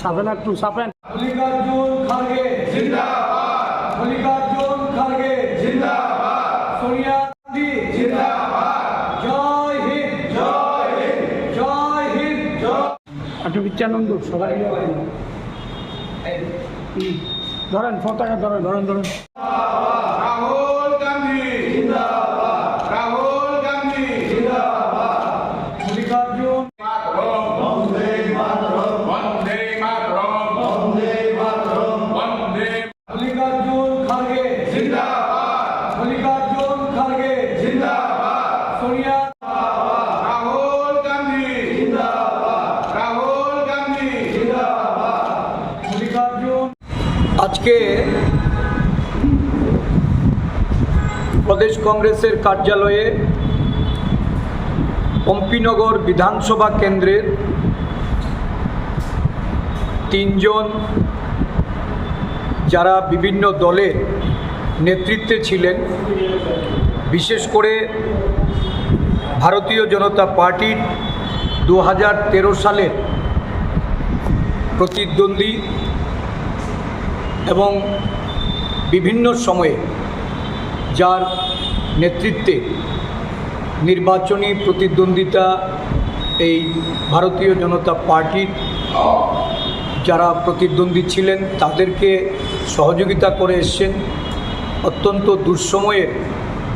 সাবেন একটু সাবেন। মল্লিকার্জুন খার্গে জিন্দাবাদ। মল্লিকার্জুন খার্গে জিন্দাবাদ। সোনিয়া গান্ধী জিন্দাবাদ। জয় হিন্দ জয় হিন্দ জয় হিন্দ জয় একটু বিচ্ছানন্দ সবাই। ধরেন পতাকা ধরেন ধরেন ধরেন। রাহুল গান্ধী জিন্দাবাদ রাহুল গান্ধী, মল্লিকার্জুন। আজকে প্রদেশ কংগ্রেসের কার্যালয়ে পম্পিনগর বিধানসভা কেন্দ্রের তিনজন যারা বিভিন্ন দলের নেতৃত্বে ছিলেন, বিশেষ করে ভারতীয় জনতা পার্টির দু হাজার তেরো সালের প্রতিদ্বন্দ্বী এবং বিভিন্ন সময়ে যার নেতৃত্বে নির্বাচনী প্রতিদ্বন্দ্বিতা এই ভারতীয় জনতা পার্টির যারা প্রতিদ্বন্দ্বী ছিলেন তাদেরকে সহযোগিতা করে এসছেন। অত্যন্ত দুঃসময়ে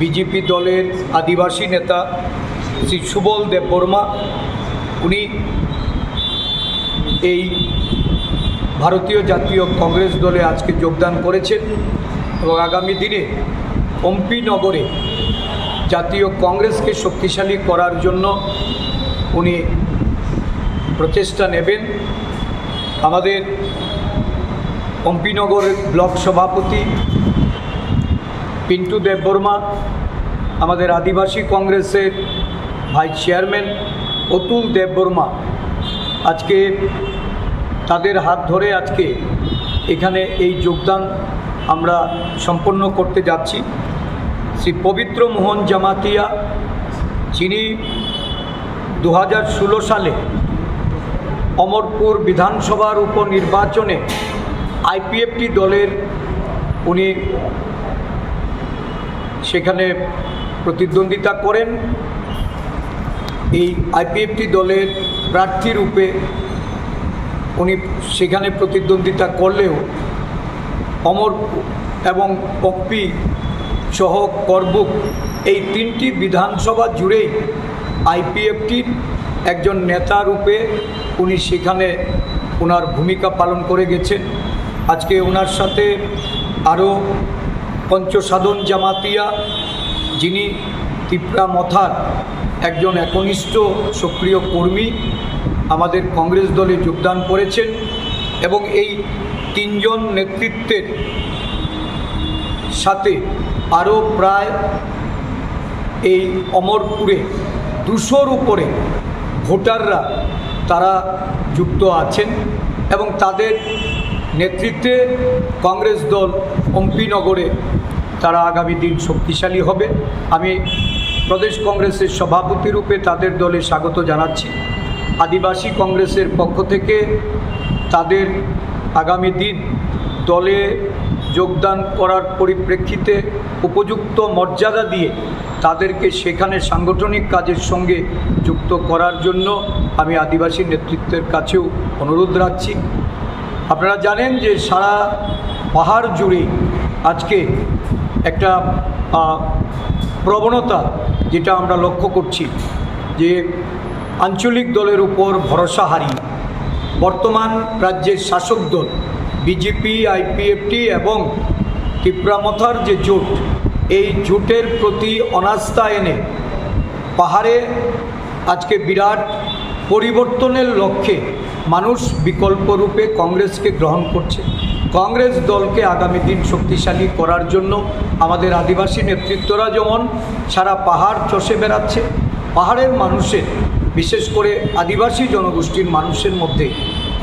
বিজেপি দলের আদিবাসী নেতা শ্রী সুবল দেববর্মা উনি এই ভারতীয় জাতীয় কংগ্রেস দলে আজকে যোগদান করেছেন এবং আগামী দিনে পম্পিনগরে জাতীয় কংগ্রেসকে শক্তিশালী করার জন্য উনি প্রচেষ্টা নেবেন। আমাদের পম্পিনগর ব্লক সভাপতি পিন্টু দেববর্মা আমাদের আদিবাসী কংগ্রেসের ভাইস চেয়ারম্যান অতুল দেববর্মা আজকে তাদের হাত ধরে আজকে এখানে এই যোগদান আমরা সম্পন্ন করতে যাচ্ছি। শ্রী পবিত্র মোহন জামাতিয়া, যিনি দু হাজার ষোলো সালে অমরপুর বিধানসভার উপনির্বাচনে আইপিএফটি দলের উনি সেখানে প্রতিদ্বন্দ্বিতা করেন। এই আইপিএফটি দলের প্রার্থী রূপে উনি সেখানে প্রতিদ্বন্দ্বিতা করলেও অমর এবং পপ্পি সহ করবুক এই তিনটি বিধানসভা জুড়েই আইপিএফটির একজন নেতা রূপে উনি সেখানে ওনার ভূমিকা পালন করে গেছেন। আজকে ওনার সাথে আরও পঞ্চসাধন জামাতিয়া, যিনি তিপ্রা মথার একজন একনিষ্ঠ সক্রিয় কর্মী আমাদের কংগ্রেস দলে যোগদান করেছেন এবং এই তিনজন নেতৃত্বের সাথে আরও প্রায় এই অমরপুরে দুশোর উপরে ভোটাররা তারা যুক্ত আছেন এবং তাদের নেতৃত্বে কংগ্রেস দল অম্পিনগরে তারা আগামী দিন শক্তিশালী হবে। আমি প্রদেশ কংগ্রেসের সভাপতি রূপে তাদের দলে স্বাগত জানাচ্ছি। আদিবাসী কংগ্রেসের পক্ষ থেকে তাদের আগামী দিন দলে যোগদান করার পরিপ্রেক্ষিতে উপযুক্ত মর্যাদা দিয়ে তাদেরকে সেখানে সাংগঠনিক কাজের সঙ্গে যুক্ত করার জন্য আমি আদিবাসী নেতৃত্বের কাছেও অনুরোধ রাখছি। আপনারা জানেন যে সারা পাহাড় জুড়ে আজকে একটা প্রবণতা যেটা আমরা লক্ষ্য করছি যে আঞ্চলিক দলের উপর ভরসা হারিয়ে বর্তমান রাজ্যের শাসক দল বিজেপি আইপিএফটি এবং ত্রিপুরামথার যে জোট, এই জোটের প্রতি অনাস্থা এনে পাহাড়ে আজকে বিরাট পরিবর্তনের লক্ষ্যে মানুষ বিকল্প রূপে কংগ্রেসকে গ্রহণ করছে। কংগ্রেস দলকে আগামী দিন শক্তিশালী করার জন্য আমাদের আদিবাসী নেতৃত্বরা যেমন সারা পাহাড় চষে বেড়াচ্ছে, পাহাড়ের মানুষের, বিশেষ করে আদিবাসী জনগোষ্ঠীর মানুষের মধ্যে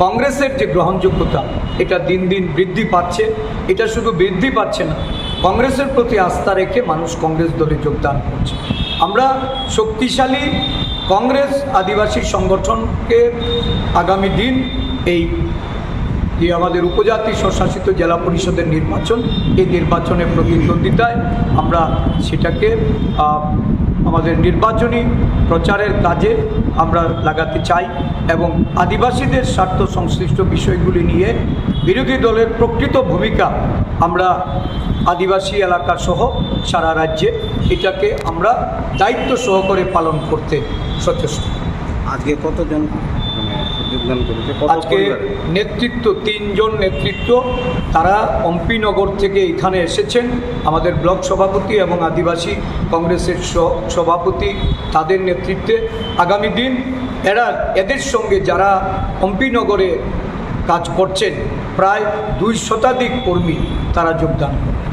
কংগ্রেসের যে গ্রহণযোগ্যতা, এটা দিন দিন বৃদ্ধি পাচ্ছে। এটা শুধু বৃদ্ধি পাচ্ছে না, কংগ্রেসের প্রতি আস্থা রেখে মানুষ কংগ্রেস দলে যোগদান করছে। আমরা শক্তিশালী কংগ্রেস আদিবাসী সংগঠনকে আগামী দিন এই যে আমাদের উপজাতি স্বশাসিত জেলা পরিষদের নির্বাচন, এই নির্বাচনে প্রতিদ্বন্দ্বিতায় আমরা সেটাকে আমাদের নির্বাচনী প্রচারের কাজে আমরা লাগাতে চাই এবং আদিবাসীদের স্বার্থ সংশ্লিষ্ট বিষয়গুলি নিয়ে বিরোধী দলের প্রকৃত ভূমিকা আমরা আদিবাসী এলাকা সহ সারা রাজ্যে এটাকে আমরা দায়িত্ব সহকারে পালন করতে সচেষ্ট। আজকে কতজন যোগদান করেছে। আজকে নেতৃত্ব তিনজন নেতৃত্ব তারা অম্পিনগর থেকে এখানে এসেছেন। আমাদের ব্লক সভাপতি এবং আদিবাসী কংগ্রেসের সভাপতি তাদের নেতৃত্বে। আগামী দিন এরা এদের সঙ্গে যারা অম্পিনগরে কাজ করছেন প্রায় দুই শতাধিক কর্মী তারা যোগদান করবেন